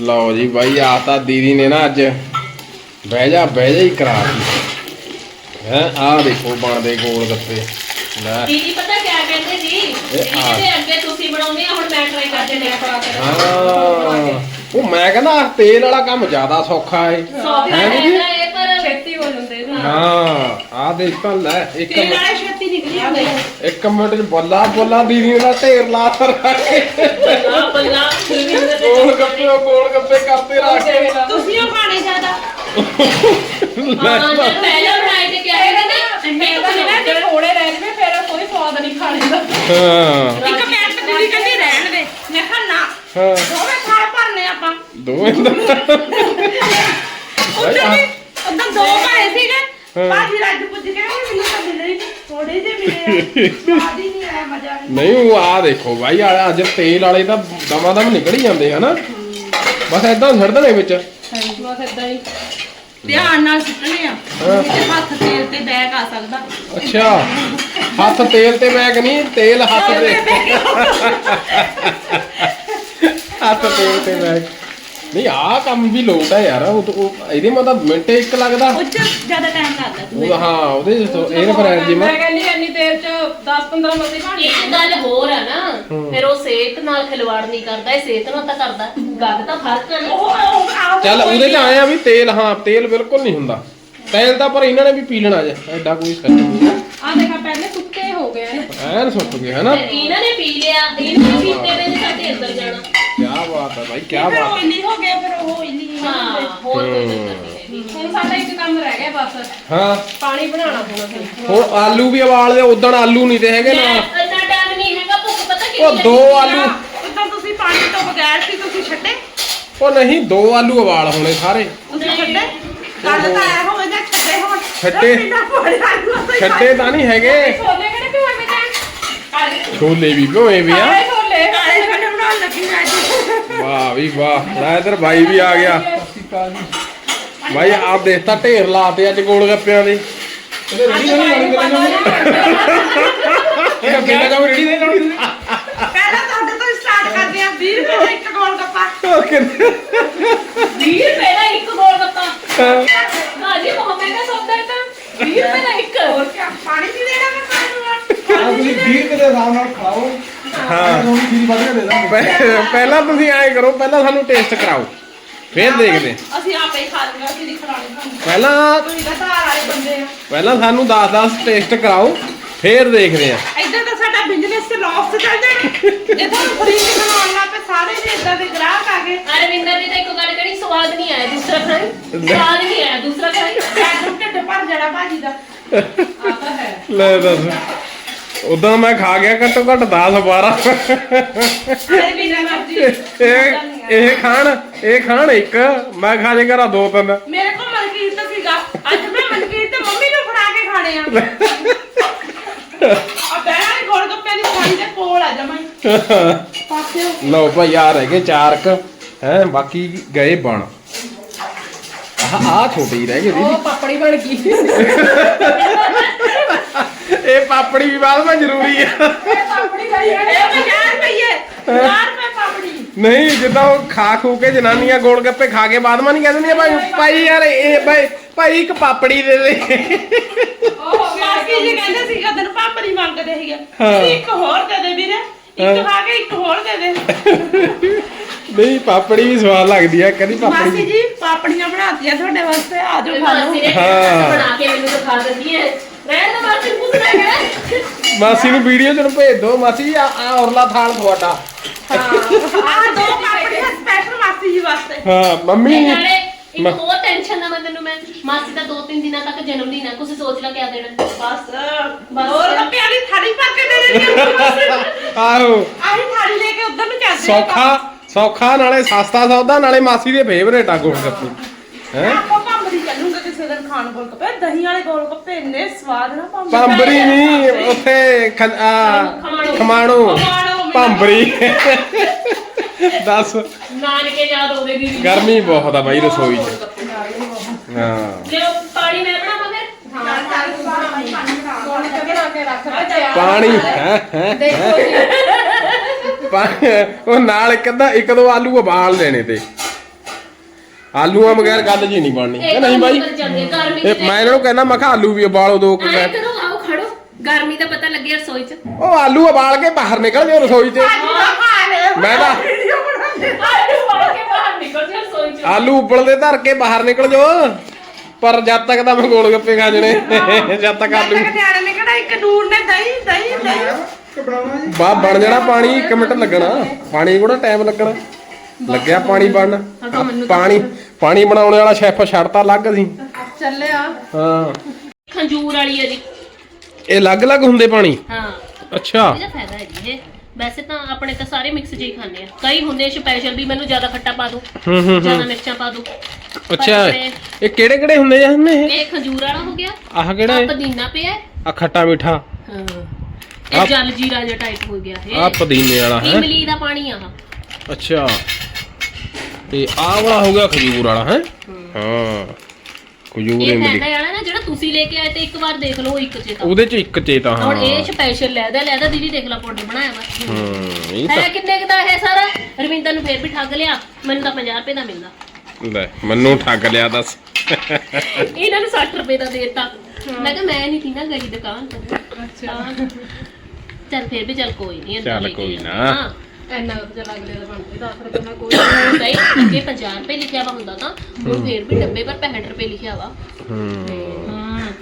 ਲਓ ਜੀ ਬਾਈ ਆ ਤਾਂ ਦੀਦੀ ਨੇ ਨਾ ਅੱਜ ਬਹਿ ਜਾ ਬਹਿ ਜਾ ਹੀ ਕਰਾਤੀ। ਹੈ ਆ ਦੇਖੋ ਬਣਦੇ ਗੋਲ ਗੱਪੇ। ਲੈ। ਦੀਦੀ ਪਤਾ ਕਿਆ ਕਹਿੰਦੇ ਜੀ। ਕਹਿੰਦੇ ਅੱਗੇ ਤੁਸੀਂ ਬਣਾਉਂਦੇ ਆ ਹੁਣ ਮੈਂ ਟਰਾਈ ਕਰਕੇ ਦੇਖਾ ਹਾਂ। ਉਹ ਮੈਂ ਕਹਿੰਦਾ ਤੇਲ ਵਾਲਾ ਕੰਮ ਜ਼ਿਆਦਾ ਸੌਖਾ ਏ ਹੈ ਦੀਦੀ? ਹੈਗਾ ਇਹ ਪਰ ਛੇਤੀ ਹੋ ਜਾਂਦੇ ਇਹਦੇ। ਹਾਂ ਆ ਦੇਖ ਤਾਂ ਲੈ ਇੱਕ ਨਿਕਲ ਆ। ਇੱਕ ਮਿੰਟ ਚ ਬੱਲਾ ਬੱਲਾ ਦੀਦੀ ਨੇ ਤਾਂ ਢੇਰ ਲਾ ਤਾ ਬੱਲਾ ਬੱਲਾ ਰਵਿੰਦਰ ਦੇ ਗੋਲ ਗੱਪੇ ਉਹ ਗੋਲ ਗੱਪੇ ਕਰਤੇ ਰੱਖ ਕੇ। ਤੁਸੀਂ ਉਹ ਖਾਣੇ ਜ਼ਿਆਦਾ। ਹਾਂ ਜਦ ਪਹਿਲਾਂ ਬਣਾਏ ਤੇ ਕਿਆ ਕਹਿੰਦੇ ਮੈਂ ਤਾਂ ਨਾ ਜੇ ਥੋੜੇ ਰਹਿ ਜਵੇ ਫਿਰ ਕੋਈ ਸਵਾਦ ਨਹੀਂ ਖਾਣੇ ਦਾ। ਹਾਂ। ਇੱਕ ਮਿੰਟ ਦੀਦੀ ਕਹਿੰਦੀ ਰਹਿਣ ਦੇ। ਮੈਂ ਕਿਹਾ ਨਾ ਹਾਂ। ਦੋਵੇਂ ਥਾਲ ਭਰਨੇ ਆਪਾਂ। ਦੋਵੇਂ ਦਾ ਉਦੋਂ ਦੋ ਰੱਜ ਪੁੱਜ ਕੇ ਮੈਨੂੰ ਤਾਂ ਮਿਲੇ ਨਹੀਂ ਥੋੜੇ ਜਿਹੇ ਮਿਲੇ ਆ। ਸਵਾਦ ਹੀ ਨਹੀਂ ਆਇਆ ਮਜ਼ਾ ਨਹੀਂ ਨਹੀਂ ਉਹ ਆ ਦੇਖੋ ਭਾਈ ਆ ਅੱਜ ਤੇਲ ਵਾਲੇ ਤਾਂ ਦਮਾ ਦਮ ਨਿਕਲ ਹੀ ਜਾਂਦੇ ਹਨਾ ਬਸ ਐਦਾਂ ਛੱਡ ਦੇਣੇ ਵਿੱਚ। ਬਸ ਇਦਾਂ ਹੀ। ਧਿਆਨ ਨਾਲ ਸੁੱਟਣੇ ਆ। ਹਾਂ। ਤੇ ਹੱਥ ਤੇਲ ਤੇ ਬੈਗ ਆ ਸਕਦਾ। ਅੱਛਾ ਹੱਥ ਤੇਲ ਤੇ ਬੈਗ ਨਹੀਂ ਤੇਲ ਹੱਥ ਤੇ। ਹੱਥ ਤੇਲ ਤੇ ਬੈਗ ਨਹੀਂ ਆ ਕੰਮ ਵੀ ਲੋਟ ਹੈ ਯਾਰ ਉਹ ਤਾਂ- ਉਹ ਇਹਦੇ ਮਾ ਤਾਂ ਮਿੰਟੇ ਇੱਕ ਲੱਗਦਾ। ਉਹ ਚ ਜ਼ਿਆਦਾ ਟਾਈਮ ਲੱਗਦਾ ਤੂੰ। ਉਹ ਹਾਂ ਉਹਦੇ 에ਅਰ ਫਰਾਇਰ ਜੀ ਮੈਂ ਕਹਿੰਦੀ ਇੰਨੀ ਦੇਰ ਚ 10 15 ਮਿੰਟ ਹੀ ਬਣ ਇੱਕ ਗੱਲ ਹੋਰ ਆ ਨਾ ਫਿਰ ਉਹ ਸਿਹਤ ਨਾਲ ਖਿਲਵਾੜ ਨਹੀਂ ਕਰਦਾ ਇਹ ਸਿਹਤ ਨਾਲ ਤਾਂ ਕਰਦਾ ਗੱਲ ਤਾਂ ਫ਼ਰਕ ਆ ਨਾ। ਉਹ ਚੱਲ ਉਹਦੇ ਚ ਆਏ ਆ ਵੀ ਤੇਲ ਹਾਂ ਤੇਲ ਬਿਲਕੁਲ ਨਹੀਂ ਹੁੰਦਾ। ਤੇਲ ਤਾਂ ਪਰ ਇਹਨਾਂ ਨੇ ਵੀ ਪੀ ਲੈਣਾ ਜੇ ਐਡਾ ਕੋਈ ਸੱਚ ਨਹੀਂ ਆ ਦੇਖਾ ਪਹਿਲੇ ਸੁੱਕੇ ਹੋ ਗਏ ਨੇ। ਐਨ ਸੁੱਕ ਗਏ ਹਨਾ? ਤੇ ਇਹਨਾਂ ਨੇ ਪੀ ਲਿਆ ਇਹਨਾਂ ਨੇ ਪੀਤੇ ਵੇ ਸਾਡੇ ਅੰਦਰ ਜਾਣਾ ਕੀ ਬਾਤ ਹੈ ਭਾਈ ਕੀ ਫਿਰ ਬਾਤ। oily ਹੋ ਗਏ ਫਿਰ ਉਹ oily ਹਾਂ। ਹੋਰ ਕੋਈ ਚੱਕਰ ਨਹੀਂ ਹੈਗੀ ਹੁਣ ਸਾਡਾ ਇੱਕ ਕੰਮ ਰਹਿ ਗਿਆ ਬਸ। ਹਾਂ। ਪਾਣੀ ਬਣਾਉਣਾ ਪਊਗਾ ਫਿਰ ਹੁਣ ਆਲੂ ਵੀ ਉਬਾਲ ਦੇ ਉਦਣ ਆਲੂ ਨਹੀਂ ਤੇ ਹੈਗੇ ਮੈਂ ਨਾਲ ਇੰਨਾ ਟਾਈਮ ਨਹੀਂ ਹੈਗਾ ਭੁੱਖ ਪਤਾ ਕਿੰਨੀ ਉਹ ਦੋ ਲੱਗੀ ਆਲੂ ਉਦੋਂ ਤੁਸੀਂ ਪਾਣੀ ਤੋਂ ਬਗੈਰ ਸੀ ਤੁਸੀਂ ਛੱਡੇ। ਉਹ ਨਹੀਂ ਦੋ ਆਲੂ ਉਬਾਲ ਹੋਣੇ ਸਾਰੇ। ਤੁਸੀਂ ਛੱਡੇ? ਗੱਲ ਤਾਂ ਐ ਹੋਵੇ ਜਾਂ ਛੱਡੇ ਹੋਣ। ਛੱਡੇ। ਪਾਣੀ ਤੋਂ ਹੀ ਛੱਡੇ ਤਾਂ ਨਹੀਂ ਹੈਗੇ। ਛੋਲੇ ਕਿਹੜੇ ਕਾਲੇ ਛੋਲੇ ਵੀ ਭੋਏ ਵੀ ਆ। ਵਾਹ ਵੀ ਵਾਹ। ਲੈ ਇਧਰ ਬਾਈ ਵੀ ਆ ਗਿਆ। ਬਾਈ ਆਪ ਦੇਖਤਾ ਢੇਰ ਲਾਤੇ ਅੱਜ ਗੋਲ ਗੱਪਿਆਂ ਦੇ। ਕਿੰਨਾ ਕੰਮ ਰੈਡੀ ਨਹੀਂ ਲਾਉਣੀ ਪਹਿਲਾਂ ਤੁਹਾਡੇ ਤੋਂ ਸਟਾਰਟ ਕਰਦੇ ਆ। 20 ਰੁਪਏ ਦਾ ਇੱਕ ਗੋਲ ਗੱਪਾ। 20 ਰੁਪਏ ਦਾ ਇੱਕ ਗੋਲ ਗੱਪਾ। ਭਾਜੀ ਬਹੁਤ ਮਹਿੰਗਾ ਸੌਦਾ ਹੈ ਤਾਂ 20 ਰੁਪਏ ਦਾ ਇੱਕ। ਹੋਰ ਕੀ ਪਾਣੀ ਵੀ ਦੇਣਾ ਮੈਂ ਖਾਣ ਨੂੰ ਆ ਤੁਸੀਂ 20 ਰੁਪਏ ਦੇ ਹਿਸਾਬ ਨਾਲ ਖਾਓ। ਹਾਂ। ਤੁਹਾਨੂੰ ਚੀਜ਼ ਵੱਧ ਕੇ ਦੇ ਦਾਂਗੇ। ਪਹਿ- ਪਹਿਲਾਂ ਤੁਸੀਂ ਐਂ ਕਰੋ ਪਹਿਲਾਂ ਸਾਨੂੰ ਟੇਸਟ ਕਰਾਓ। ਫਿਰ ਦੇਖਦੇ। ਅਸੀਂ ਆਪੇ ਹੀ ਖਾ ਲਵਾਂਗੇ ਅਸੀਂ ਨਹੀਂ ਖਿਲਾਉਣੀ ਤੁਹਾਨੂੰ ਪਹਿਲਾਂ ਤੁਸੀਂ ਤਾਂ ਧਾਰ ਵਾਲੇ ਬੰਦੇ ਆ। ਪਹਿਲਾਂ ਸਾਨੂੰ 10-10 ਟੇਸਟ ਕਰਾਓ ਫਿਰ ਦੇਖਦੇ ਆ। ਇੱਧਰ ਤਾਂ ਸਾਡਾ ਬਿਜ਼ਨਸ ਤੇ ਲਾਸ ਚੱਲ ਜਾਣਾ। ਜੇ ਤੁਹਾਨੂੰ ਫਰੀ ਚ ਬਣਾਉਣ ਲੱਗ ਪਏ ਸਾਰੇ ਜੇ ਇਦਾਂ ਦੇ ਗ੍ਰਾਹਕ ਆ ਗਏ। ਅਰਵਿੰਦਰ ਨੇ ਤਾਂ ਇੱਕ ਗੱਲ ਕਹੀ ਸਵਾਦ ਨਹੀਂ ਆਇਆ ਦੂਸਰਾ ਖਾਈ? ਸਵਾਦ ਨਹੀਂ ਆਇਆ ਦੂਸਰਾ ਖਾਈ? ਸਾਨੂੰ ਢਿੱਡ ਭਰ ਜਾਣਾ ਭਾਜੀ ਦਾ। ਆ ਤਾਂ ਹੈ ਲੈ ਦੱਸ। ਉਦੋਂ ਮੈਂ ਖਾ ਗਿਆ ਘੱਟੋ ਘੱਟ 10 12 ਅਰੇ ਵੀ ਨਾ ਮਰਜ਼ੀ ਇਹ ਇਹ ਖਾਣ ਇਹ ਖਾਣ ਇੱਕ ਮੈਂ ਖਾ ਜੇ ਕਰਾਂ ਦੋ ਤਿੰਨ। ਮੇਰੇ ਕੋਲ ਮਨਕੀਰ ਤਾਂ ਸੀਗਾ। ਅੱਜ ਮੈਂ ਮਨਕੀਰ ਤੇ ਮੰਮੀ ਨੂੰ ਫੜਾ ਕੇ ਖਾਣੇ ਆ। ਆ ਬੈਣਾ ਦੇ ਗੋਲ ਗੱਪੇ ਦੀ ਥਾਲੀ ਦੇ ਕੋਲ ਆ ਜਮਾਈ ਪਾਸੇ ਲਓ ਭਾਈ ਆ ਰਹਿ ਗਏ ਚਾਰ ਕ ਹੈ ਬਾਕੀ ਗਏ ਬਣ। ਆਹ ਆ ਛੋਟੇ ਰਹਿ ਗਏ ਦੀਦੀ ਉਹ ਪਾਪੜੀ ਬਣ ਗਈ। ਇਹ ਪਾਪੜੀ ਵੀ ਬਾਅਦ ਵਿੱਚ ਜ਼ਰੂਰੀ ਆ। ਪਾਪੜੀ ਗਈ ਇਹ 50 ਰੁਪਏ 50 ਰੁਪਏ ਪਾਪੜੀ। ਨਹੀਂ ਜਿੱਦਾਂ ਉਹ ਖਾ ਖੂ ਕੇ ਜਨਾਨੀਆਂ ਗੋਲ ਗੱਪੇ ਖਾ ਕੇ ਬਾਅਦ ਮਾ ਨਹੀਂ ਕਹਿ ਦਿੰਦੀਆਂ ਭਾਈ ਭਾਈ ਯਾਰ ਇਹ ਭਾਈ ਭਾਈ ਇੱਕ ਪਾਪੜੀ ਦੇ ਦੇ। ਉਹ ਮਾਸੀ ਜੀ ਕਹਿੰਦੇ ਸੀ ਕਦਨ ਪਾਪੜੀ ਮੰਗਦੇ ਸੀਗੇ। ਹਾਂ। ਤੁਸੀਂ ਇੱਕ ਹੋਰ ਦੇ ਦੇ ਵੀਰੇ ਇੱਕ ਖਾ ਕੇ ਇੱਕ ਹੋਰ ਦੇ ਦੇ। ਨਹੀਂ ਪਾਪੜੀ ਵੀ ਸਵਾਦ ਲੱਗਦੀ ਆ ਕਦੀ ਮਾਸੀ ਪਾਪੜੀ। ਜੀ ਪਾਪੜੀਆਂ ਬਣਾਤੀਆਂ ਤੁਹਾਡੇ ਵਾਸਤੇ ਆ ਜਾਓ ਖਾ ਮਾਸੀ ਲਓ ਨੇ ਹਾਂ। ਬਣਾ ਕੇ ਮੈਨੂੰ ਦਿਖਾ ਦਿੰਦੀ ਹੈ। ਰਹਿਣ ਦਾ ਮਾਸੀ ਨੂੰ ਪੁੱਛਣਾ ਹੈ ਮਾਸੀ ਨੂੰ ਵੀਡੀਓ ਚ ਭੇਜ ਦਿਓ ਮਾਸੀ ਜੀ ਆ ਆ ਔਰਲਾ ਥਾਲ ਤੁਹਾਡਾ। ਹਾਂ ਆ ਦੋ ਪਾਪੜੀਆਂ ਸਪੈਸ਼ਲ ਮਾਸੀ ਜੀ ਵਾਸਤੇ। ਹਾਂ ਮੰਮੀ। ਤੇ ਨਾਲੇ ਇੱਕ ਮੈਂ- ਹੋਰ ਟੈਨਸ਼ਨ ਨਾ ਮੈਂ ਤੈਨੂੰ ਮੈਂ ਮਾਸੀ ਦਾ 2-3 ਦਿਨਾਂ ਤੱਕ ਜਨਮ ਦਿਨ ਹੈ ਕੁਝ ਸੋਚ ਲੈ ਕਿਆ ਦੇਣਾ। ਬਸ ਹੋਰ ਕੱਪੇ ਵਾਲੀ ਥਾਲੀ ਭਰ ਕੇ ਦੇ ਦੇਣੀ ਆ ਬਸ ਆਹੋ। ਆਹੀ ਥਾਲੀ ਲੈ ਕੇ ਉਧਰ ਨੂੰ ਚੱਲਦੇ ਸੌਖਾ ਸੌਖਾ ਨਾਲੇ ਸਸਤਾ ਸੌਦਾ ਨਾਲੇ ਮਾਸੀ ਦੇ ਫੇਵਰੇਟ ਆ ਗੋਲ ਗੱਪੇ ਹੈ? ਆਪਾਂ ਭੰਬਰੀ ਚੱਲੂਗੇ ਕਿਸੇ ਦਿਨ ਖਾਣ ਗੋਲ ਗੱਪੇ ਦਹੀਂ ਵਾਲੇ ਗੋਲ ਗੱਪੇ ਇੰਨੇ ਸਵਾਦ ਨਾ ਭੰਬਰੀ ਪੰਬਰੀ ਨਹੀਂ ਉੱਥੇ ਖ- ਆ, ਖਮਾਣੋ। ਪੰਬਰੀ ਦੱਸ। ਨਾਨਕੇ ਯਾਦ ਦੀਦੀ। ਗਰਮੀ ਬਹੁਤ ਆ ਬਾਈ ਰਸੋਈ 'ਚ। ਹਾਂ। ਜੇ ਪਾਣੀ ਮੈਂ ਬਣਾਵਾਂ ਫਿਰ ਹਾਂ ਚੱਲ ਪਾਣੀ। ਪਾਣੀ। ਬਣਾ ਕੇ ਰੱਖ ਪਾਣੀ ਹੈ ਹੈ। ਦੇਖੋ ਜੀ। ਉਹ ਨਾਲ ਇੱਕ ਅੱਧਾ ਇੱਕ ਦੋ ਆਲੂ ਉਬਾਲ ਲੈਣੇ ਤੇ। ਆਲੂਆਂ ਬਗੈਰ ਗੱਲ ਜੀ ਨਹੀਂ ਬਣਨੀ। ਕਿ ਨਹੀਂ ਬਾਈ। ਇਹ ਮੈਂ ਇਹਨਾਂ ਨੂੰ ਕਹਿੰਦਾ ਮੈਂ ਕਿਹਾ ਆਲੂ ਵੀ ਉਬਾਲੋ ਦੋ ਕੁ ਮਿੰਟ ਕਰੋ ਆਓ ਖੜੋ। ਗਰਮੀ ਦਾ ਪਤਾ ਲੱਗਿਆ ਰਸੋਈ ਚ। ਉਹ ਆਲੂ ਉਬਾਲ ਕੇ ਬਾਹਰ ਨਿਕਲ ਜਾਓ ਰਸੋਈ 'ਚ। ਮੈਂ ਤਾਂ ਆਲੂ ਵਾਲ ਕੇ ਬਾਹਰ ਨਿਕਲ ਜਾ ਰਸੋਈ ਚ। ਆਲੂ ਉਬਲਦੇ ਧਰ ਕੇ ਬਾਹਰ ਨਿਕਲ ਜਾਓ। ਪਰ ਜਦ ਤੱਕ ਤਾਂ ਮੈਂ ਗੋਲ ਗੱਪੇ ਖਾ ਜਣੇ। ਜਦ ਤੱਕ ਆਲੂ ਨਿਆਣੇ ਨੇ ਕਿਹੜਾ ਇੱਕ ਨੂਰ ਨੇ ਦਹੀਂ ਦਹੀਂ ਦਹੀਂ। ਬਾ ਬਣ ਜਾਣਾ ਪਾਣੀ 1 ਮਿੰਟ ਲੱਗਣਾ। ਪਾਣੀ ਕੋੜਾ ਟਾਈਮ ਲੱਗਣਾ? ਲੱਗਿਆ ਪਾਣੀ ਬਣਨ? ਤਾਂ ਮੈਨੂੰ ਪਾਣੀ ਪਾਣੀ ਬਣਾਉਣ ਵਾਲਾ ਸ਼ੈਫ ਛੱਡਤਾ ਲੱਗ ਸੀ। ਚੱਲਿਆ ਹਾਂ। ਖੰਜੂਰ ਵਾਲੀ ਹੈ ਜੀ। ਇਹ ਅਲੱਗ-ਅਲੱਗ ਹੁੰਦੇ ਪਾਣੀ? ਹਾਂ। ਅੱਛਾ। ਇਹਦਾ ਫਾਇਦਾ ਹੈ ਜੀ ਇਹ। ਵੈਸੇ ਤਾਂ ਆਪਣੇ ਤਾਂ ਸਾਰੇ ਮਿਕਸ ਜਿਹੀ ਖਾਂਦੇ ਆ। ਕਈ ਹੁੰਦੇ ਸਪੈਸ਼ਲ ਵੀ ਮੈਨੂੰ ਜ਼ਿਆਦਾ ਖੱਟਾ ਪਾ ਦੋ ਹੂੰ ਹੂੰ ਜ਼ਿਆਦਾ ਮਿਰਚਾਂ ਪਾ ਦੋ। ਅੱਛਾ। ਇਹ ਕਿਹੜੇ ਕਿਹੜੇ ਹੁੰਦੇ ਜਨ ਇਹ ਇਹ ਖੰਜੂਰ ਵਾਲਾ ਹੋ ਗਿਆ। ਆਹ ਕਿਹੜਾ ਆ ਹੈ ਪੁਦੀਨਾ ਪਿਆ ਹੈ। ਆ ਖੱਟਾ ਮਿੱਠਾ। ਹਾਂ। ਇਹ ਜਲ ਜੀਰਾ ਜਿਹਾ ਟਾਈਪ ਹੋ ਗਿਆ ਆ ਇਹ ਪੁਦੀਨੇ ਵਾਲਾ ਹੈ? ਇਮਲੀ ਦਾ ਪਾਣੀ ਆ ਅੱਛਾ। ਤੇ ਆਹ ਵਾਲਾ ਹੋ ਗਿਆ ਖਜੂਰ ਵਾਲਾ ਹੈ? ਹਾਂ। ਖਜੂਰ ਇਹ ਇਮਲੀ ਵਾਲਾ ਨਾ ਜਿਹੜਾ ਤੁਸੀਂ ਲੈ ਕੇ ਆਏ ਤੇ ਇੱਕ ਵਾਰ ਦੇਖ ਲਓ ਇੱਕ ਚ ਤਾਂ ਉਹਦੇ ਚ ਇੱਕ ਚੇਤਾ ਹਾਂ। ਹੁਣ ਇਹ ਸਪੈਸ਼ਲ ਲੈਦਾ ਲੈਦਾ ਦੀਦੀ ਦੇਖ ਲਾ ਪਾਊਡਰ ਬਣਾਇਆ ਵਾ। ਹੂੰ ਇਹ ਹੈ ਕਿੰਨੇ ਕੁ ਦਾ ਹੈ ਸਾਰਾ? ਰਵਿੰਦਰ ਨੂੰ ਫੇਰ ਵੀ ਠੱਗ ਲਿਆ ਮੈਨੂੰ ਤਾਂ 50 ਰੁਪਏ ਦਾ ਮਿਲਦਾ। ਤਾਂ ਲੈ ਮੈਨੂੰ ਠੱਗ ਲਿਆ ਦੱਸ। ਇਹਨਾਂ ਨੂੰ 60 ਰੁਪਏ ਦਾ ਦੇਤਾ। ਮੈਂ ਕਿਹਾ ਮੈਂ ਨਹੀਂ ਸੀ ਨਾ ਗਈ ਦੁਕਾਨ ਤੋਂ। ਅੱਛਾ। ਚੱਲ ਫੇਰ ਵੀ ਚੱਲ ਕੋਈ ਨਹੀਂ ਚੱਲ ਕੋਈ ਨਾ। ਇੰਨਾ ਤਾਂ ਚੱਲ ਅਗਲੇ ਦਾ ਬਣਦੇ 10 ਰੁਪਏ ਨਾਲ ਕੋਈ ਨਹੀਂ ਅੱਗੇ 50 ਰੁਪਏ ਲਿਖਿਆ ਵਾ ਹੁੰਦਾ ਤਾਂ ਹੁਣ ਫੇਰ ਵੀ ਡੱਬੇ ਪਰ 65 ਰੁਪਏ ਲਿਖਿਆ ਵਾ। ਹੂੰ। ਹਾਂ।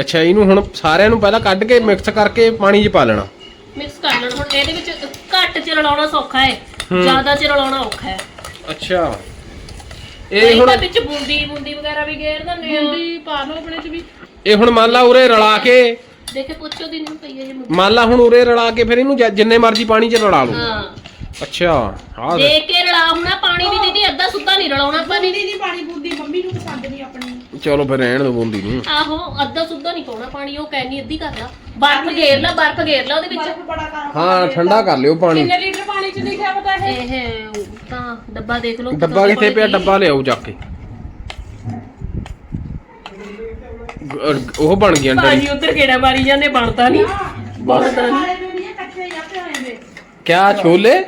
ਅੱਛਾ ਇਹਨੂੰ ਹੁਣ ਸਾਰਿਆਂ ਨੂੰ ਪਹਿਲਾਂ ਕੱਢ ਕੇ ਮਿਕਸ ਕਰਕੇ ਪਾਣੀ 'ਚ ਪਾ ਲੈਣਾ। ਮਿਕਸ ਕਰ ਲੈਣਾ। ਹੁਣ ਇਹਦੇ ਵਿੱਚ ਘੱਟ ਚ ਰਲਾਉਣਾ ਸੌਖਾ ਹੈ ਹੂੰ। ਜ਼ਿਆਦਾ ਚ ਰਲਾਉਣਾ ਔਖਾ ਹੈ ਅੱਛਾ। ਇਹ ਹੁਣ ਵਿੱਚ ਬੂੰਦੀ ਬੂੰਦੀ ਵਗੈਰਾ ਵੀ ਗੇਰ ਦਿੰਦੇ ਆ। ਬੂੰਦੀ ਪਾ ਲਓ ਆਪਣੇ ਚ ਵੀ। ਇਹ ਹੁਣ ਮੰਨ ਲਾ ਉਰੇ ਰਲਾ ਕੇ ਦੇਖੇ ਪੁੱਛੋ ਦਿਨ ਨੂੰ ਪਈ ਹੈ ਜੀ ਮੁੰਡੀ। ਮੰਨ ਲਾ ਹੁਣ ਉਰੇ ਰਲਾ ਕੇ ਫਿਰ ਇਹਨੂੰ ਜ- ਜਿੰਨੇ ਮਰਜ਼ੀ ਪਾਣੀ 'ਚ ਰਲਾ ਲਓ। ਹਾਂ। ਅੱਛਾ ਆਹ ਦੇ- ਦੇਖ। ਕੇ ਰਲਾ ਹੁਣਾ ਪਾਣੀ ਵੀ ਦੀਦੀ ਅੱਧਾ ਸੁੱਧਾ ਨਹੀਂ ਰਲਾਉਣਾ ਆਪਾਂ ਨੇ। ਦੀਦੀ ਪਾਣੀ ਬੂੰਦੀ ਮੰਮੀ ਨੂੰ ਪਸੰਦ ਨਹੀਂ ਆਪਣੀ। ਚਲੋ ਫਿਰ ਰਹਿਣ ਦੋ ਬੂੰਦੀ ਨੂੰ। ਆਹੋ ਅੱਧਾ ਸੁੱਧਾ ਨਹੀਂ ਪਾਉਣਾ ਪਾਣੀ ਉਹ ਕਹਿਨੀ ਅੱਧੀ ਕਰ ਲਾ। ਬਰਫ਼ ਗੇਰ ਲਾ ਬਰਫ਼ ਗੇਰ ਲਾ ਉਹਦੇ ਵਿੱਚ। ਬਰਫ ਬੜਾ ਕਰ ਹਾਂ ਠੰਡਾ ਕਰ ਲਿਓ ਪਾਣੀ। ਕਿੰਨੇ ਲੀਟਰ ਪਾਣੀ ਚ ਲਿਖਿਆ ਪਤਾ ਇਹ? ਇਹ ਤਾਂ ਡੱਬਾ ਦੇਖ ਲਓ ਡੱਬਾ ਕਿੱਥੇ ਪਿਆ? ਡੱਬਾ ਲਿਆਓ ਜਾ ਕੇ। ਉਹ ਬਣ ਗਿਆ ਡਰੀ ਪਾਣੀ ਉਧਰ ਕਿਹੜਾ ਮਾਰੀ ਜਾਂਦੇ ਬਣਦਾ ਨਹੀਂ ਬਣਦਾ ਨਹੀਂ ਵਾਲੇ ਨੂੰ। ਨਹੀਂ ਕੱਚੇ ਜਾਂ ਪਿਆਏ ਦੇ ਕਿਆ ਛੋਲੇ?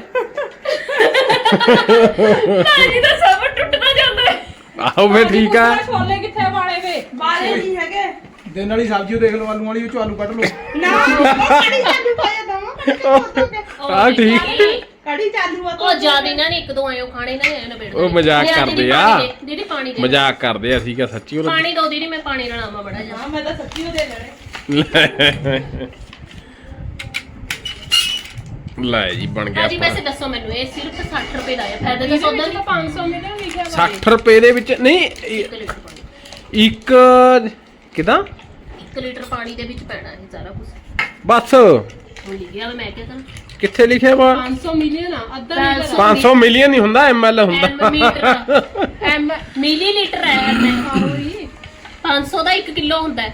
ਪਾਣੀ ਦਾ ਸਭ ਟੁੱਟਦਾ ਜਾਂਦਾ ਹੈ। ਆਹੋ ਫੇ ਠੀਕ ਆ। ਛੋਲੇ ਕਿੱਥੇ ਵਾਲੇ ਵੇ ਵਾਲੇ ਨਹੀਂ ਹੈਗੇ। ਦਿਨ ਵਾਲੀ ਸਬਜ਼ੀ ਦੇਖ ਲਓ ਆਲੂ ਵਾਲੀ ਉਹ ਚੋਂ ਆਲੂ ਕੱਢ ਲਓ। ਨਾ ਕੜੀ ਚਾਲੂ ਪਾਇਆ ਦਵਾਂ ਉਹ ਆਹ ਠੀਕ। ਨਹੀਂ, ਕੜੀ ਚਾਲੂ ਆ ਉਹ ਜ਼ਿਆਦਾ ਇਹਨਾਂ ਨੇ ਇੱਕ ਦੋ ਆਇਓ ਖਾਣੇ ਨਾ ਇਹਨਾਂ ਬੇੜ ਉਹ ਮਜ਼ਾਕ ਕਰਦੇ ਆ। ਦੀਦੀ ਪਾਣੀ ਦੇ। ਮਜ਼ਾਕ ਕਰਦੇ ਆ ਅਸੀਂ ਕਿਹਾ ਸੱਚੀ ਉਹ ਪਾਣੀ ਦੋ ਦੀਦੀ ਮੈਂ ਪਾਣੀ ਰਲਾਵਾਂ ਬੜਾ ਜਾ ਹਾਂ ਮੈਂ ਤਾਂ ਸੱਚੀ ਉਹ ਦੇ ਲੈਣੇ ਲੈ ਜੀ ਬਣ ਗਿਆ ਹਾਂਜੀ ਵੈਸੇ ਦੱਸੋ ਮੈਨੂੰ ਇਹ ਸਿਰਫ 60 ਰੁਪਏ ਦਾ ਹੈ ਫਾਇਦਾ ਤਾਂ ਸੌਦਾ ਨਹੀਂ। 500 ਮਿਲਿਆ ਲਿਖਿਆ 60 ਰੁਪਏ ਦੇ ਵਿੱਚ ਨਹੀਂ ਇਹ- 1 ਲੀਟਰ ਪਾਣੀ। ਇੱਕ ਕਿਦਾਂ? 1 ਲੀਟਰ ਪਾਣੀ ਦੇ ਵਿੱਚ ਪੈਣਾ ਇਹ ਸਾਰਾ ਕੁਝ ਬਸ। ਹੁਣ ਲਿਖਿਆ ਵਾ ਮੈਂ ਕਿਹਾ ਤਾਂ ਕਿੱਥੇ ਲਿਖਿਆ ਵਾ? 500 ਮਿਲੀਅਨ ਆ ਅੱਧਾ 500 ਮਿਲੀਅਨ ਨਹੀਂ ਹੁੰਦਾ ਐਮਐਲ ਐਮ ਹੁੰਦਾ। ਮੀਟਰ ਐਮ ਮਿਲੀ ਲੀਟਰ ਹੈ ਐਮ 500 ਦਾ 1 ਕਿਲੋ ਹੁੰਦਾ। ਹੈ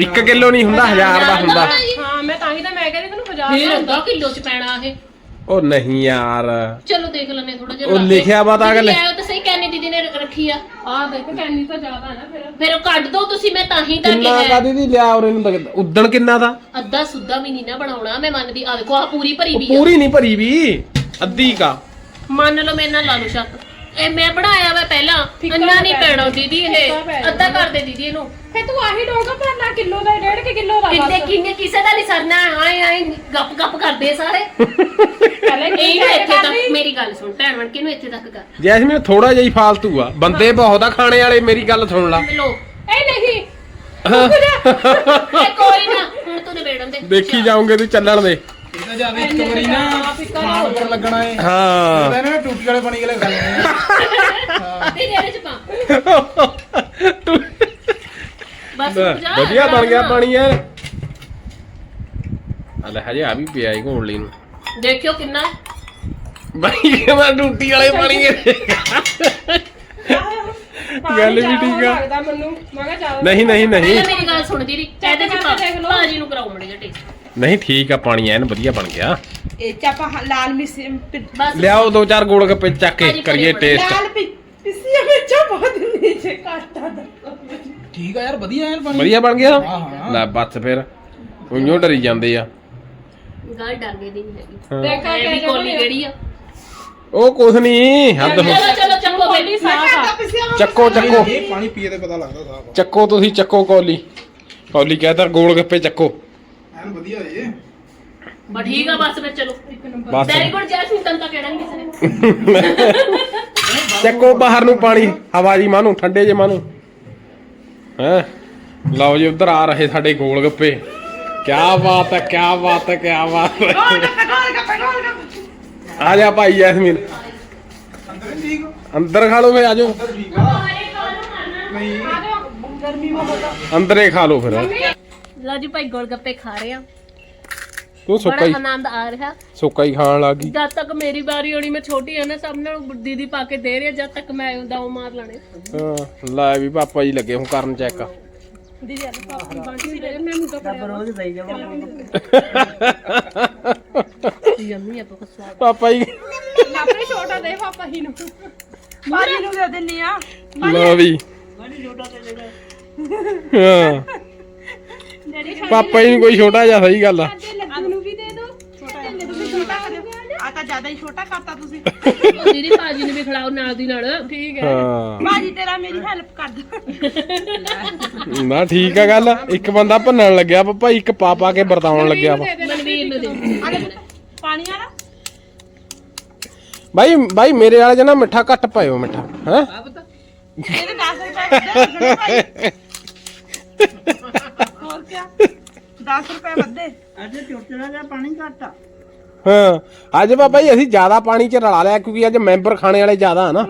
1 ਕਿਲੋ ਨਹੀਂ ਹੁੰਦਾ 1000 ਦਾ ਹੁੰਦਾ। ਹਾਂ ਮੈਂ ਤਾਂ ਹੀ ਤਾਂ ਮੈਂ ਕਹਿੰਦੀ ਤੈਨੂੰ 50 ਫਿਰ ਅੱਧਾ ਕਿਲੋ ਚ ਪੈਣਾ ਇਹ। ਉਹ ਨਹੀਂ ਯਾਰ। ਚਲੋ ਦੇਖ ਲੈਣੇ ਥੋੜਾ ਜਿਹਾ ਉਹ। ਲਿਖਿਆ ਵਾ ਤਾਂ ਅਗਲੇ- ਕੈਨੀ ਦੀਦੀ ਨੇ ਰੱਖੀ ਆ। ਆ ਦੇਖ ਕੈਨੀ ਤਾਂ ਜ਼ਿਆਦਾ ਨਾ ਫਿਰ। ਫਿਰ ਉਹ ਕੱਢ ਦੋ ਤੁਸੀਂ ਮੈਂ ਤਾਂ ਹੀ ਤਾਂ ਕਿੰਨਾ ਕਿਹਾ। ਕਾ ਦੀਦੀ ਲਿਆ ਔਰ ਇਹਨੂੰ ਤਾਂ ਉਦਣ ਕਿੰਨਾ ਦਾ? ਅੱਧਾ ਸੁੱਧਾ ਵੀ ਨਹੀਂ ਨਾ ਬਣਾਉਣਾ ਮੈਂ ਮੰਨਦੀ। ਆ ਦੇਖੋ ਆ ਪੂਰੀ ਭਰੀ ਵੀ ਆ। ਪੂਰੀ ਨਹੀਂ ਭਰੀ ਵੀ ਅੱਧੀ ਕਾ। ਮੰਨ ਲਓ ਮੇਰੇ ਨਾਲ ਲਾ ਲਓ ਸ਼ੱਕ ਇਹ ਮੈਂ ਬਣਾਇਆ ਵਾ ਪਹਿਲਾਂ। ਅੰਨਾ ਨਹੀਂ ਪੈਣਾ ਦੀਦੀ ਇਹ। ਅੱਧਾ ਕਰ ਦੇ ਦੀਦੀ ਇਹਨੂੰ। ਫੇ ਤੂੰ ਆਹੀ ਡੋਂਗਾ ਭਰਨਾ ਕਿਲੋ ਦਾ 1.5 ਕਿਲੋ ਦਾ ਕਿੰਨੇ ਕਿੰਨੇ ਕਿਸੇ ਦਾ ਨਹੀਂ ਸਰਨਾ। ਆਏ ਆਏ ਗੱਪ ਗੱਪ ਕਰਦੇ ਸਾਰੇ। ਪਹਿਲੇ ਇਹਨੂੰ ਇੱਥੇ ਤੱਕ ਮੇਰੀ ਗੱਲ ਸੁਣ ਭੈਣ ਬਣ ਕੇ ਇਹਨੂੰ ਇੱਥੇ ਤੱਕ ਕਰ। ਜੈਸਮੀਨ ਥੋੜਾ ਜਿਹਾ ਹੀ ਫਾਲਤੂ ਆ। ਬੰਦੇ ਬਹੁਤ ਆ ਖਾਣੇ ਵਾਲੇ ਮੇਰੀ ਗੱਲ ਸੁਣ ਲਾ। ਲੋ ਇਹ ਨਹੀਂ। ਇਹ ਕੋਈ ਨਾ ਹੁਣ ਤੂੰ ਨਿਬੇੜਨ ਦੇ। ਦੇਖੀ ਜਾਉਂਗੇ ਤੂੰ ਚੱਲਣ ਦੇ। ਇਹ ਤਾਂ ਜ਼ਿਆਦਾ ਇੱਕ ਵਾਰੀ ਨਾ ਖਾਣ ਪਰ ਲੱਗਣਾ ਏ। ਹਾਂ। ਇਹਦਾ ਇਹਨਾਂ ਨੇ ਟੂਟੀ ਵਾਲੇ ਪਾਣੀ ਵਾਲੇ ਖਾ ਲੈਣੇ ਆ ਤੇ ਇਹਦੇ ਚ ਪਾ। ਬਸ ਰੁਕ ਜਾ, ਵਧੀਆ ਬਣ ਗਿਆ। ਪਾਣੀ ਯਾਰ। ਹਲੇ ਹਜੇ ਆ ਵੀ ਪਿਆ ਹੀ ਘੋਲ ਲਈ ਨੂੰ। ਦੇਖਿਓ ਕਿੰਨਾ। ਬਾਈ ਕਿਵੇਂ ਟੂਟੀ ਵਾਲੇ ਪਾਣੀ ਦੇ ਗੱਲ ਵੀ ਠੀਕ ਆ। ਲੱਗਦਾ ਮੈਨੂੰ। ਮੈਂ ਕਿਹਾ ਚੱਲ ਨਹੀਂ ਨਹੀਂ ਨਹੀਂ। ਪਹਿਲਾਂ ਮੇਰੀ ਗੱਲ ਸੁਣ ਦੀਦੀ ਇਹਦੇ ਚ ਪਾ। ਭਾਜੀ ਨੂੰ ਕਰਾਉ ਮੜੇ ਜਿਹਾ ਟੇਸਟ ਨਹੀਂ ਠੀਕ ਆ ਪਾਣੀ ਐਨ ਵਧੀਆ ਬਣ ਗਿਆ। ਇਹ ਚਾਪਾ ਲਾਲ ਮਿਸ ਬਸ। ਲਿਆਓ ਦੋ ਚਾਰ ਗੋਲ ਗੱਪੇ ਚੱਕ ਕੇ ਭਾਜੀ ਕਰੀਏ ਟੇਸਟ ਲਾਲ ਪਿੱਸੀ ਵਿੱਚ ਬਹੁਤ ਨੀਚੇ ਕਾਟਾ ਦਾ ਠੀਕ ਆ ਯਾਰ ਵਧੀਆ ਯਾਰ ਪਾਣੀ ਵਧੀਆ ਬਣ ਗਿਆ? ਹਾਂ। ਲੈ ਬੱਸ ਫਿਰ ਉਈਓ ਡਰੀ ਜਾਂਦੇ ਆ। ਗੱਲ ਡਰ ਗਈ ਦੀ ਨਹੀਂ ਹੈਗੀ। ਹਾਂ। ਦੇਖਾ ਇਹ ਵੀ ਕੋਲੀ ਕਿਹੜੀ ਆ? ਉਹ ਕੁਛ ਨਹੀਂ ਹੱਦ ਹੋ ਚਲੋ ਚਲੋ ਚੱਕੋ ਚੱਕੋ ਚੱਕੋ। ਇਹ ਪਾਣੀ ਪੀਏ ਤੇ ਪਤਾ ਲੱਗਦਾ ਸਾਫ਼। ਚੱਕੋ ਤੁਸੀਂ ਚੱਕੋ ਕੌਲੀ। ਕੌਲੀ ਕਹਿੰਦਾ ਗੋਲ ਗੱਪੇ ਚੱਕੋ। ਐਨ ਵਧੀਆ ਇਹ ਬਟ ਠੀਕ ਆ ਬਸ ਫਿਰ ਚਲੋ। ਬਸ। ਵੈਰੀ ਗੁੱਡ ਜੈਸਮੀਨ ਤਨ ਤਾਂ ਕਹਿਣਾ ਨਹੀਂ ਕਿਸੇ ਨੇ। ਚੱਕੋ ਬਾਹਰ ਨੂੰ ਪਾਣੀ ਹਵਾ ਜੀ ਮਾਨੂੰ ਠੰਡੇ ਜੇ ਮਾਨੂੰ। ਹੈ? ਲਓ ਜੀ ਉਧਰ ਆ ਰਹੇ ਸਾਡੇ ਗੋਲ ਗੱਪੇ। ਕੀ ਬਾਤ ਹੈ ਕੀ ਬਾਤ ਹੈ ਕੀ ਬਾਤ ਹੈ। ਗੋਲ ਗੱਪੇ ਗੋਲ ਗੱਪੇ ਗੋਲ ਗੱਪੇ। ਆ ਜਾ ਭਾਈ ਜੈਸਮੀਨ। ਅੰਦਰ ਵੀ ਠੀਕ ਅੰਦਰ ਖਾ ਲਓ ਫੇ ਆਜੋ ਅੰਦਰ ਠੀਕ ਆ। ਨਹੀਂ। ਗਰਮੀ ਬਹੁਤ ਆ। ਅੰਦਰੇ ਖਾ ਲਓ ਫਿਰ। ਲਓ ਜੀ ਭਾਈ ਗੋਲ ਗੱਪੇ ਖਾ ਰਹੇ ਆ। ਤੂੰ ਬੜਾ ਸੁੱਕਾ ਹੀ ਆਨੰਦ ਆ ਰਿਹਾ। ਸੁੱਕਾ ਹੀ ਖਾਣ ਲੱਗ ਗਈ। ਜਦ ਤੱਕ ਮੇਰੀ ਵਾਰੀ ਆਉਣੀ ਮੈਂ ਛੋਟੀ ਆ ਨਾ ਸਭ ਨਾਲ ਦੀਦੀ ਪਾ ਕੇ ਦੇ ਰਹੀ ਆ, ਜਦ ਤੱਕ ਮੈਂ ਦਾਉ ਮਾਰ ਲਾਣੇ। ਹਾਂ ਲੈ ਵੀ ਪਾਪਾ ਜੀ ਲੱਗੇ ਹੁਣ ਕਰਨ ਚੈੱਕ ਦੀਦੀ ਆ ਪਾਪਾ ਦੀ ਬਾਂਟੀ ਦੇ ਮੈਨੂੰ ਤਾਂ ਪੜਿਆ ਰੋਜ਼ ਦਈ ਜਾਵਾਂ। ਯੰਮੀ ਆ ਬਹੁਤ ਸਵਾਦ। ਪਾਪਾ ਜੀ। ਆਪਣੇ ਛੋਟਾ ਦੇ ਪਾਪਾ ਹੀ ਨੂੰ। ਬਾਜੀ ਨੂੰ ਦੇ ਦਿੰਨੀ ਆ। ਲਓ ਵੀ। ਹਾਂ। ਪਾਪਾ ਜੀ ਨੂੰ ਕੋਈ ਛੋਟਾ ਜਿਹਾ ਸਹੀ ਗੱਲ ਆ। ਲੱਡੂ ਨੂੰ ਵੀ ਦੇ ਦੋ। ਛੋਟਾ ਛੋਟਾ ਆ ਤਾਂ ਜ਼ਿਆਦਾ ਹੀ ਛੋਟਾ ਕਰਤਾ ਤੁਸੀਂ। ਦੀਦੀ ਭਾਜੀ ਨੂੰ ਵੀ ਖਿਲਾਓ ਨਾਲ ਦੀ ਨਾਲ। ਠੀਕ ਹਾਂ। ਬਾਜੀ ਤੇਰਾ ਮੇਰੀ ਹੈਲਪ ਕਰ ਦੇ ਨਾ ਠੀਕ ਆ ਗੱਲ। ਇੱਕ ਬੰਦਾ ਭੰਨਣ ਲੱਗਿਆ ਪਾਪਾ ਇੱਕ ਪਾ ਪਾ ਕੇ ਵਰਤਾਉਣ ਲੱਗਿਆ ਵਾ। ਮਨਵੀਰ ਨੂੰ ਦੇ ਪਾਣੀ ਵਾਲਾ। ਬਾਈ ਬਾਈ ਮੇਰੇ ਵਾਲੇ ਚ ਨਾ ਮਿੱਠਾ ਘੱਟ ਪਾਇਓ ਮਿੱਠਾ ਹੈ? ਇਹਦੇ 10 ਰੁਪਏ ਵੱਧੇ ਭਾਈ। ਕੀ 10 ਰੁਪਏ ਵੱਧੇ। ਅੱਜ ਚੋਟਣਾ ਦਾ ਪਾਣੀ ਘੱਟ ਹਾਂ ਅੱਜ ਬਾਬਾ ਜੀ ਅਸੀਂ ਜ਼ਿਆਦਾ ਪਾਣੀ ਚ ਰਲਾ ਲਿਆ ਕਿਉਂਕਿ ਅੱਜ ਮੈਂਬਰ ਖਾਣੇ ਵਾਲੇ ਜ਼ਿਆਦਾ ਆ ਨਾ।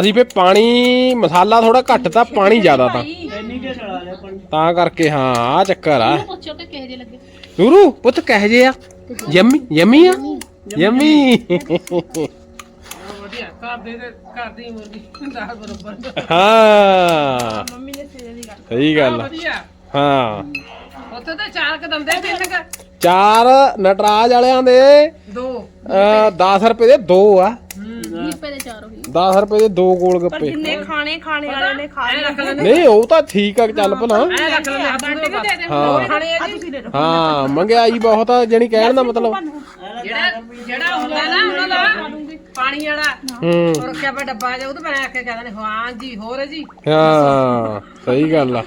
ਅਸੀਂ ਫੇ ਪਾਣੀ ਮਸਾਲਾ ਥੋੜਾ ਘੱਟ ਤਾਂ ਪਾਣੀ ਜ਼ਿਆਦਾ ਤਾਂ। ਇੰਨੀ ਕੇ ਚੜਾ ਲਿਆ ਪਾਣੀ। ਤਾਂ ਕਰਕੇ ਹਾਂ ਆ ਚੱਕਰ ਆ। ਪੁੱਛੋ ਕਿ ਕਿਹੋ ਜਿਹੇ ਲੱਗੇ। ਨੂਰੂ ਪੁੱਤ ਕਹੇ ਜੇ ਆ? ਯੰਮੀ ਯੰਮੀ ਆ? ਯੰਮੀ। ਵਧੀਆ ਘਰ ਦੇ ਘਰ ਦੀ ਮੁਰਗੀ ਦਾਲ ਬਰੋਬਰ। ਹਾਂ। ਮੰਮੀ ਨੇ ਸਵੇਰੇ ਦੀ ਗੱਲ ਸਹੀ ਗੱਲ ਆ। ਵਧੀਆ। ਹਾਂ। ਉੱਥੇ ਤਾਂ ਚਾਰ ਕ ਦੰਦੇ ਤਿੰਨ ਕ ਚਾਰ ਨਟਰਾਜ ਵਾਲਿਆਂ ਦੇ ਦੋ। 10 ਰੁਪਏ ਦੇ ਦੋ ਆ। 20 ਰੁਪਏ ਦੇ ਚਾਰ ਹੋਈ 10 ਰੁਪਏ ਦੇ ਦੋ ਗੋਲ ਗੱਪੇ। ਜਿੰਨੇ ਖਾਣੇ ਖਾਣੇ ਵਾਲੇ ਨੇ ਖਾ ਲਏ ਨਹੀਂ ਉਹ ਤਾਂ ਠੀਕ ਆ ਚੱਲ ਭਲਾ। ਐ ਰੱਖ ਲੈਣੇ ਬਾਂਟ ਕੇ ਦੇ ਦੇ ਹਾਂ। ਖਾਣੇ ਆ ਹਾਂ ਮੰਗਿਆਈ ਬਹੁਤ ਆ ਜਾਣੀ ਕਹਿਣ ਦਾ ਮਤਲਬ। ਜਿਹੜਾ ਜਿਹੜਾ ਹੁੰਦਾ ਨਾ ਉਹਨਾਂ ਦਾ ਪਾਣੀ ਵਾਲਾ ਹੂੰ। ਉਹ ਰੱਖਿਆ ਪਿਆ ਡੱਬਾ ਜਿਹਾ ਉਹਦੇ ਬਣਾ ਕੇ ਕਹਿੰਦੇ ਨੇ ਹਾਂ ਜੀ ਹੋਰ ਹੈ ਜੀ। ਹਾਂ ਸਹੀ ਗੱਲ ਆ।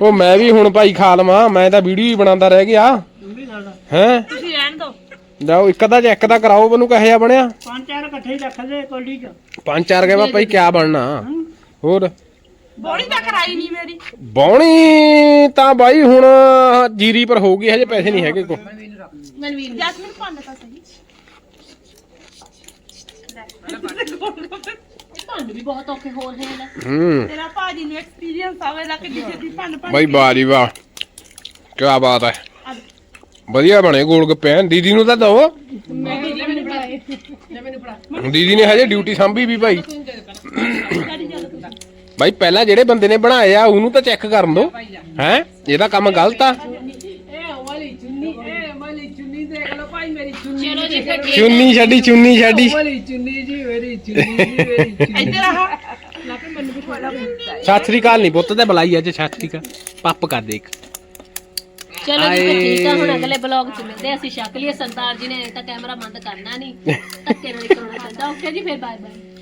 ਉਹ ਮੈਂ ਵੀ ਹੁਣ ਭਾਈ ਖਾ ਲਵਾਂ ਮੈਂ ਤਾਂ ਵੀਡੀਓ ਹੀ ਬਣਾਉਂਦਾ ਰਹਿ ਗਿਆ। ਹੈ? ਤੁਸੀਂ ਰਹਿਣ ਦਿਓ। ਜਾਓ ਇੱਕ ਅੱਧਾ ਚੈੱਕ ਤਾਂ ਕਰਾਓ ਮੈਨੂੰ ਕਹੇ ਜਾ ਬਣਿਆ। ਪੰਜ ਚਾਰ ਇਕੱਠੇ ਹੀ ਰੱਖ ਲੈ ਕੋਲੀ ਚ। ਪੰਜ ਚਾਰ ਕੇ ਭਾਈ ਕਿਆ ਬਣਨਾ। ਹੋਰ? ਬੋੜੀ ਤਾਂ ਕਰਾਈ ਨਹੀਂ ਮੇਰੀ। ਬੌਣੀ ਤਾਂ ਬਾਈ ਹੁਣ ਜੀਰੀ ਪਰ ਹੋਊਗੀ ਹਜੇ ਪੈਸੇ ਨਹੀਂ ਹੈਗੇ ਕੋ। ਮਨਵੀਰ ਜੈਸਮੀਨ ਪੰਨ ਤਾਂ ਸਹੀ। ਤੁਹਾਨੂੰ ਵੀ ਬਹੁਤ ਔਖੇ ਹੋ ਰਹੇ ਨੇ। ਹੂੰ। ਤੇਰਾ ਭਾਜੀ ਨੂੰ ਐਕਸਪੀਰੀਅੰਸ ਆਵੇ ਲੱਗ ਜਿੱਥੇ ਦੀ ਪੰਨ ਪੰਨ ਬਾਈ ਵਾਹ ਜੀ ਵਾਹ ਕੀ ਬਾਤ ਹੈ ਵਧੀਆ ਬਣੇ ਗੋਲ ਗੱਪੇ। ਦੀਦੀ ਨੂੰ ਤਾਂ ਦਓ ਮੈਂ ਵੀ ਮੈਨੂੰ ਬਣਾਏ ਲੈ ਮੈਨੂੰ ਪੜਾ ਦੀਦੀ ਨੇ ਹਜੇ ਡਿਊਟੀ ਸੰਭੀ ਵੀ ਭਾਈ। ਭਾਈ ਪਹਿਲਾਂ ਜਿਹੜੇ ਬੰਦੇ ਨੇ ਬਣਾਏ ਆ ਉਹਨੂੰ ਤਾਂ ਚੈੱਕ ਕਰਨ ਦੋ। ਹੈ? ਇਹਦਾ ਕੰਮ ਗਲਤ ਆ ਇਹ ਵਾਲੀ ਚੁੰਨੀ ਇਹ ਵਾਲੀ ਚੁੰਨੀ ਦੇਖ ਲਓ ਭਾਈ ਮੇਰੀ ਚੁੰਨੀ ਚਲੋ ਜੀ ਫਿਰ ਠੀਕ ਚੁੰਨੀ ਛੱਡੀ ਚੁੰਨੀ ਛੱਡੀ। ਵਾਲੀ ਚੁੰਨੀ ਜੀ ਮੇਰੀ ਚੁੰਨੀ ਜੀ ਮੇਰੀ ਚੁੰਨੀ। ਇੱਧਰ ਆ। ਲਾ ਕੇ ਮੈਨੂੰ ਵੀ ਥੋੜਾ ਸਤਿ ਸ੍ਰੀ ਅਕਾਲ ਨਹੀਂ ਪੁੱਤ ਤੇ ਬੁਲਾਈ ਅੱਜ ਸਤਿ ਸ੍ਰੀ ਅਕਾਲ। ਪੱਪ ਕਰ ਦੇ ਇੱਕ। ਚਲੋ ਜੀ ਫਿਰ ਠੀਕ ਆ। ਹੁਣ ਅਗਲੇ ਬਲੌਗ ਚ ਮਿਲਦੇ। ਅਸੀਂ ਛਕ ਲਈਏ ਸਰਦਾਰ ਜੀ ਨੇ ਤਾਂ ਕੈਮਰਾ ਬੰਦ ਕਰਨਾ ਨਹੀਂ ਧੱਕੇ ਨਾਲ ਹੀ ਕਰਨਾ ਪੈਂਦਾ। ਓਕੇ ਜੀ ਫਿਰ ਬਾਏ ਬਾਏ